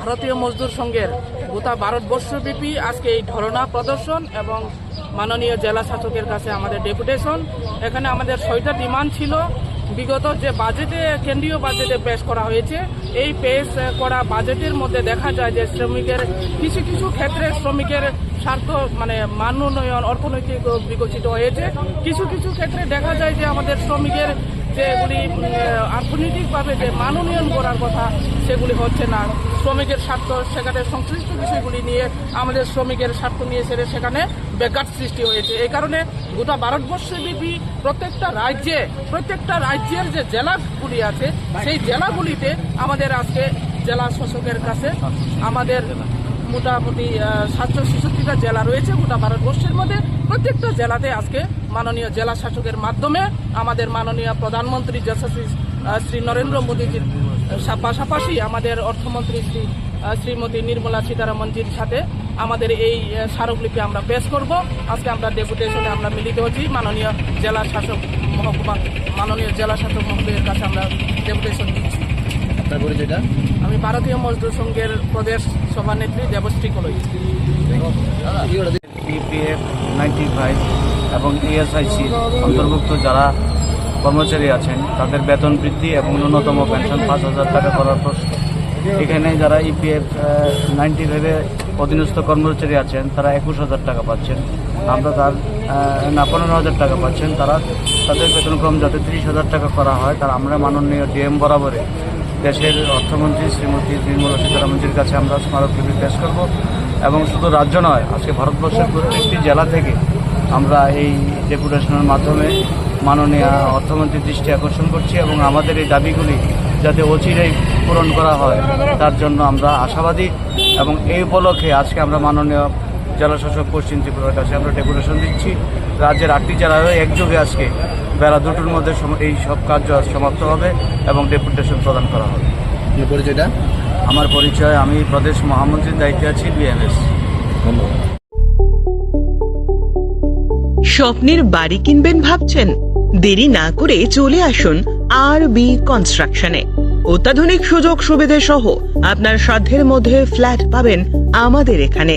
ভারতীয় মজদুর সংঘের গোটা ভারতবর্ষব্যাপী আজকে এই ধরনা প্রদর্শন এবং মাননীয় জেলা শাসকের কাছে আমাদের ডেপুটেশন। এখানে আমাদের ছয়টা ডিমান্ড ছিল। বিগত যে বাজেটে, কেন্দ্রীয় বাজেটে পেশ করা হয়েছে, এই পেশ করা বাজেটের মধ্যে দেখা যায় যে শ্রমিকের, কিছু কিছু ক্ষেত্রে শ্রমিকের স্বার্থ মানে মান উন্নয়ন অর্থনৈতিক বিকশিত হয়েছে। কিছু কিছু ক্ষেত্রে দেখা যায় যে আমাদের শ্রমিকের যেগুলি উম, অর্থনৈতিকভাবে যে মান উন্নয়ন করার কথা সেগুলি হচ্ছে না। শ্রমিকের স্বার্থ সেখানে সংশ্লিষ্ট বিষয়গুলি নিয়ে আমাদের শ্রমিকের স্বার্থ নিয়ে সেরে সেখানে বেকার সৃষ্টি হয়েছে। এই কারণে গোটা ভারতবর্ষে ভারতবর্ষব্যাপী প্রত্যেকটা রাজ্যে প্রত্যেকটা রাজ্যের যে জেলাগুলি আছে সেই জেলাগুলিতে আমাদের আজকে জেলা শাসকের কাছে আমাদের মোটামুটি সাতশো ছেষট্টিটা জেলা রয়েছে গোটা ভারতবর্ষের মধ্যে। প্রত্যেকটা জেলাতে আজকে মাননীয় জেলা শাসকের মাধ্যমে আমাদের মাননীয় প্রধানমন্ত্রী যশস্বী শ্রী নরেন্দ্র মোদীজির পাশাপাশি আমাদের অর্থমন্ত্রী শ্রী শ্রীমতী নির্মলা সীতারামনজির সাথে আমাদের এই স্মারকলিপি আমরা পেশ করব। আজকে আমরা ডেপুটেশনে আমরা মিলিত হচ্ছি। মাননীয় জেলা শাসক মহকুমা, মাননীয় জেলা শাসক মহোদয়ের কাছে আমরা ডেপুটেশন দিচ্ছি। আপনার আমি ভারতীয় মজদুর সংঘের প্রদেশ সভানেত্রী Debashree Kolai. PPF ninety five এবং ইএসআইসি অন্তর্ভুক্ত যারা কর্মচারী আছেন, তাদের বেতন বৃদ্ধি এবং ন্যূনতম পেনশন পাঁচ হাজার টাকা করার প্রশ্ন। এখানে যারা ইপিএফ নাইনটি ফাইভে অধীনস্থ কর্মচারী আছেন, তারা একুশ হাজার টাকা পাচ্ছেন। আমরা তার না, পনেরো হাজার টাকা পাচ্ছেন। তারা তাদের বেতনক্রম যাতে তিরিশ হাজার টাকা করা হয়, তার আমরা মাননীয় ডিএম বরাবরে দেশের অর্থমন্ত্রী শ্রীমতী নির্মলা সীতারামনজির কাছে আমরা স্মারকলিপি পেশ করব এবং শুধু রাজ্য নয়, আজকে ভারতবর্ষের প্রত্যেকটি জেলা থেকে আমরা এই ডেপুটেশনের মাধ্যমে মাননীয় অর্থমন্ত্রীর দৃষ্টি আকর্ষণ করছি এবং আমাদের এই দাবিগুলি যাতে অচিরেই পূরণ করা হয়, তার জন্য আমরা আশাবাদী এবং এই উপলক্ষে আজকে আমরা মাননীয় জেলা শাসক পশ্চিম ত্রিপুরার কাছে আমরা ডেপুটেশন দিচ্ছি। রাজ্যের আটটি জেলায়ও একযোগে আজকে বেলা দুটোর মধ্যে এই সব কার্য আজ সমাপ্ত হবে এবং ডেপুটেশন প্রদান করা হবে। পরিচয়টা? আমার পরিচয় আমি প্রদেশ মহামন্ত্রীর দায়িত্বে আছি বিএমএস স্বপ্নের বাড়ি কিনবেন ভাবছেন? দেরি না করে চলে আসুন আর বি কনস্ট্রাকশনে অত্যাধুনিক সুযোগ সুবিধে সহ আপনার সাধ্যের মধ্যে ফ্ল্যাট পাবেন আমাদের এখানে।